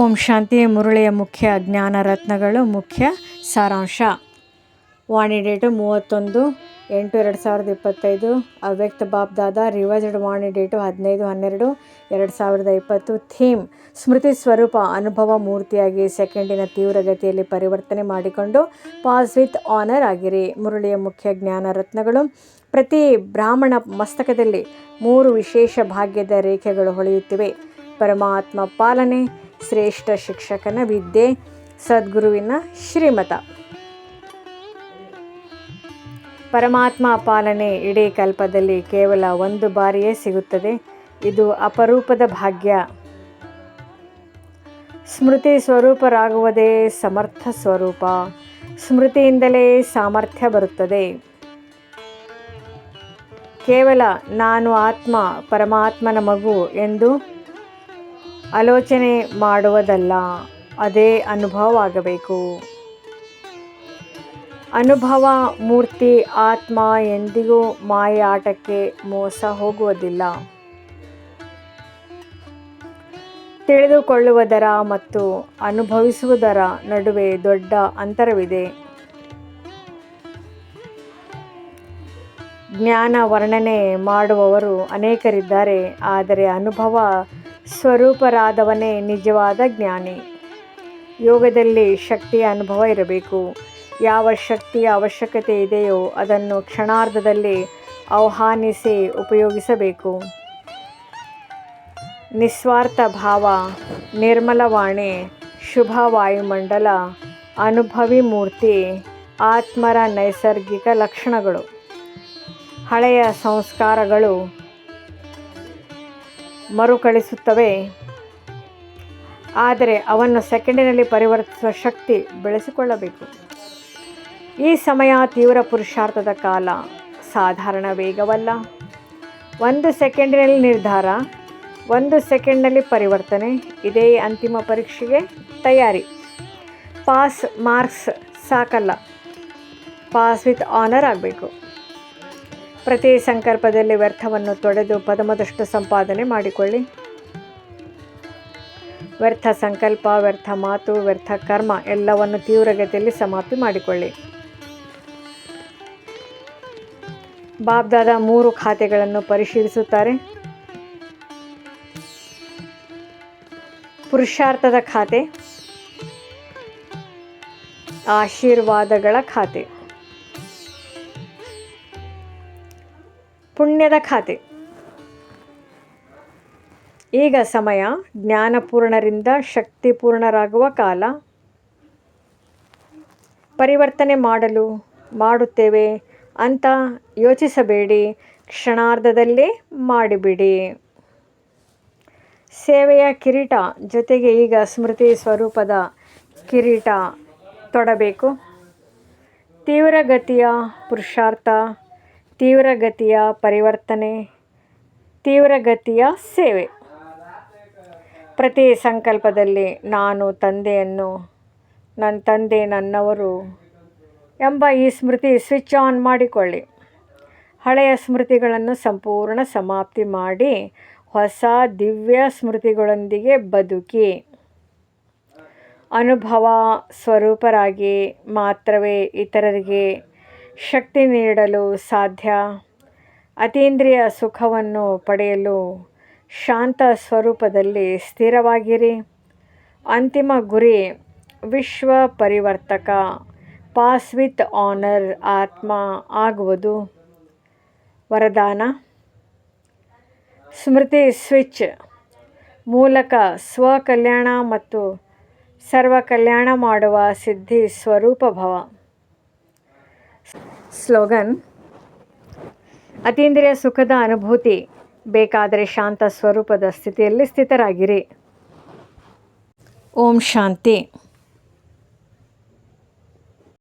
ಓಂ ಶಾಂತಿ ಮುರುಳಿಯ ಮುಖ್ಯ ಜ್ಞಾನ ರತ್ನಗಳು ಮುಖ್ಯ ಸಾರಾಂಶ. ವಾಣಿ ಡೇಟು ಮೂವತ್ತೊಂದು, ಎಂಟು ಎರಡು ಸಾವಿರದ ಇಪ್ಪತ್ತೈದು, ಅವ್ಯಕ್ತ ಬಾಬ್ದಾದ ರಿವೈಸ್ಡ್ ವಾಣಿ ಡೇಟು ಹದಿನೈದು, ಹನ್ನೆರಡು, ಎರಡು ಸಾವಿರದ ಇಪ್ಪತ್ತು, ಥೀಮ್ ಸ್ಮೃತಿ ಸ್ವರೂಪ ಅನುಭವ ಮೂರ್ತಿಯಾಗಿ ಸೆಕೆಂಡಿನ ತೀವ್ರಗತಿಯಲ್ಲಿ ಪರಿವರ್ತನೆ ಮಾಡಿಕೊಂಡು ಪಾಸ್ ವಿತ್ ಆನರ್ ಆಗಿರಿ. ಮುರುಳಿಯ ಮುಖ್ಯ ಜ್ಞಾನ ರತ್ನಗಳು ಪ್ರತಿ ಬ್ರಾಹ್ಮಣ ಮಸ್ತಕದಲ್ಲಿ ಮೂರು ವಿಶೇಷ ಭಾಗ್ಯದ ರೇಖೆಗಳು ಹೊಳೆಯುತ್ತಿವೆ. ಪರಮಾತ್ಮ ಪಾಲನೆ ಶ್ರೇಷ್ಠ ಶಿಕ್ಷಕನ ವಿದ್ಯೆ ಸದ್ಗುರುವಿನ ಶ್ರೀಮತ. ಪರಮಾತ್ಮ ಪಾಲನೆ ಇಡೀ ಕಲ್ಪದಲ್ಲಿ ಕೇವಲ ಒಂದು ಬಾರಿಯೇ ಸಿಗುತ್ತದೆ. ಇದು ಅಪರೂಪದ ಭಾಗ್ಯ. ಸ್ಮೃತಿ ಸ್ವರೂಪರಾಗುವುದೇ ಸಮರ್ಥ ಸ್ವರೂಪ. ಸ್ಮೃತಿಯಿಂದಲೇ ಸಾಮರ್ಥ್ಯ ಬರುತ್ತದೆ. ಕೇವಲ ನಾನು ಆತ್ಮ ಪರಮಾತ್ಮನ ಮಗು ಎಂದು ಆಲೋಚನೆ ಮಾಡುವುದಲ್ಲ, ಅದೇ ಅನುಭವವಾಗಬೇಕು. ಅನುಭವ, ಮೂರ್ತಿ, ಆತ್ಮ ಎಂದಿಗೂ ಮಾಯ ಆಟಕ್ಕೆ ಮೋಸ ಹೋಗುವುದಿಲ್ಲ. ತಿಳಿದುಕೊಳ್ಳುವುದರ ಮತ್ತು ಅನುಭವಿಸುವುದರ ನಡುವೆ ದೊಡ್ಡ ಅಂತರವಿದೆ. ಜ್ಞಾನ ವರ್ಣನೆ ಮಾಡುವವರು ಅನೇಕರಿದ್ದಾರೆ, ಆದರೆ ಅನುಭವ ಸ್ವರೂಪರಾದವನೇ ನಿಜವಾದ ಜ್ಞಾನಿ. ಯೋಗದಲ್ಲಿ ಶಕ್ತಿಯ ಅನುಭವ ಇರಬೇಕು. ಯಾವ ಶಕ್ತಿಯ ಅವಶ್ಯಕತೆ ಇದೆಯೋ ಅದನ್ನು ಕ್ಷಣಾರ್ಧದಲ್ಲಿ ಆಹ್ವಾನಿಸಿ ಉಪಯೋಗಿಸಬೇಕು. ನಿಸ್ವಾರ್ಥ ಭಾವ, ನಿರ್ಮಲವಾಣಿ, ಶುಭ ವಾಯುಮಂಡಲ, ಅನುಭವಿ ಮೂರ್ತಿ, ಆತ್ಮರ ನೈಸರ್ಗಿಕ ಲಕ್ಷಣಗಳು. ಹಳೆಯ ಸಂಸ್ಕಾರಗಳು ಮರುಕಳಿಸುತ್ತವೆ. ಆದರೆ ಅವನ್ನು ಸೆಕೆಂಡಿನಲ್ಲಿ ಪರಿವರ್ತಿಸುವ ಶಕ್ತಿ ಬೆಳೆಸಿಕೊಳ್ಳಬೇಕು. ಈ ಸಮಯ ತೀವ್ರ ಪುರುಷಾರ್ಥದ ಕಾಲ. ಸಾಧಾರಣ ವೇಗವಲ್ಲ. ಒಂದು ಸೆಕೆಂಡಿನಲ್ಲಿ ನಿರ್ಧಾರ, ಒಂದು ಸೆಕೆಂಡ್ನಲ್ಲಿ ಪರಿವರ್ತನೆ, ಇದೇ ಅಂತಿಮ ಪರೀಕ್ಷೆಗೆ ತಯಾರಿ. ಪಾಸ್ ಮಾರ್ಕ್ಸ್ ಸಾಕಲ್ಲ. ಪಾಸ್ ವಿತ್ ಆನರ್ ಆಗಬೇಕು. ಪ್ರತಿ ಸಂಕಲ್ಪದಲ್ಲಿ ವ್ಯರ್ಥವನ್ನು ತೊಡೆದು ಪದಮದಷ್ಟು ಸಂಪಾದನೆ ಮಾಡಿಕೊಳ್ಳಿ. ವ್ಯರ್ಥ ಸಂಕಲ್ಪ, ವ್ಯರ್ಥ ಮಾತು, ವ್ಯರ್ಥ ಕರ್ಮ ಎಲ್ಲವನ್ನು ತೀವ್ರಗತಿಯಲ್ಲಿ ಸಮಾಪ್ತಿ ಮಾಡಿಕೊಳ್ಳಿ. ಬಾಬ್ದಾದ ಮೂರು ಖಾತೆಗಳನ್ನು ಪರಿಶೀಲಿಸುತ್ತಾರೆ. ಪುರುಷಾರ್ಥದ ಖಾತೆ, ಆಶೀರ್ವಾದಗಳ ಖಾತೆ. ಪುಣ್ಯದ ಖಾತೆ. ಈಗ ಸಮಯ. ಜ್ಞಾನಪೂರ್ಣರಿಂದ ಶಕ್ತಿಪೂರ್ಣರಾಗುವ ಕಾಲ. ಪರಿವರ್ತನೆ ಮಾಡಲು, ಮಾಡುತ್ತೇವೆ ಅಂತ ಯೋಚಿಸಬೇಡಿ. ಕ್ಷಣಾರ್ಧದಲ್ಲೇ ಮಾಡಿಬಿಡಿ. ಸೇವೆಯ ಕಿರೀಟ ಜೊತೆಗೆ ಈಗ ಸ್ಮೃತಿ ಸ್ವರೂಪದ ಕಿರೀಟ ತೊಡಬೇಕು. ತೀವ್ರಗತಿಯ ಪುರುಷಾರ್ಥ ತೀವ್ರಗತಿಯ ಪರಿವರ್ತನೆ, ತೀವ್ರಗತಿಯ ಸೇವೆ. ಪ್ರತಿ ಸಂಕಲ್ಪದಲ್ಲಿ ನಾನು ತಂದೆಯನ್ನು ನನ್ನ ತಂದೆ ನನ್ನವರು ಎಂಬ ಈ ಸ್ಮೃತಿ ಸ್ವಿಚ್ ಆನ್ ಮಾಡಿಕೊಳ್ಳಿ. ಹಳೆಯ ಸ್ಮೃತಿಗಳನ್ನು ಸಂಪೂರ್ಣ ಸಮಾಪ್ತಿ ಮಾಡಿ ಹೊಸ ದಿವ್ಯ ಸ್ಮೃತಿಗಳೊಂದಿಗೆ ಬದುಕಿ. ಅನುಭವ ಸ್ವರೂಪರಾಗಿ ಮಾತ್ರವೇ ಇತರರಿಗೆ ಶಕ್ತಿ ನೀಡಲು ಸಾಧ್ಯ. ಅತೀಂದ್ರಿಯ ಸುಖವನ್ನು ಪಡೆಯಲು ಶಾಂತ ಸ್ವರೂಪದಲ್ಲಿ ಸ್ಥಿರವಾಗಿರಿ. ಅಂತಿಮ ಗುರಿ ವಿಶ್ವ ಪರಿವರ್ತಕ ಪಾಸ್ ವಿತ್ ಆನರ್ ಆತ್ಮ ಆಗುವುದು. ವರದಾನ, ಸ್ಮೃತಿ ಸ್ವಿಚ್, ಮೂಲಕ ಸ್ವಕಲ್ಯಾಣ ಮತ್ತು ಸರ್ವಕಲ್ಯಾಣ ಮಾಡುವ ಸಿದ್ಧಿ ಸ್ವರೂಪ ಭವ. ಸ್ಲೋಗನ್ ಅತೀಂದ್ರಿಯ ಸುಖದ ಅನುಭೂತಿ ಬೇಕಾದರೆ ಶಾಂತ ಸ್ವರೂಪದ ಸ್ಥಿತಿಯಲ್ಲಿ ಸ್ಥಿತರಾಗಿರಿ. ಓಂ ಶಾಂತಿ.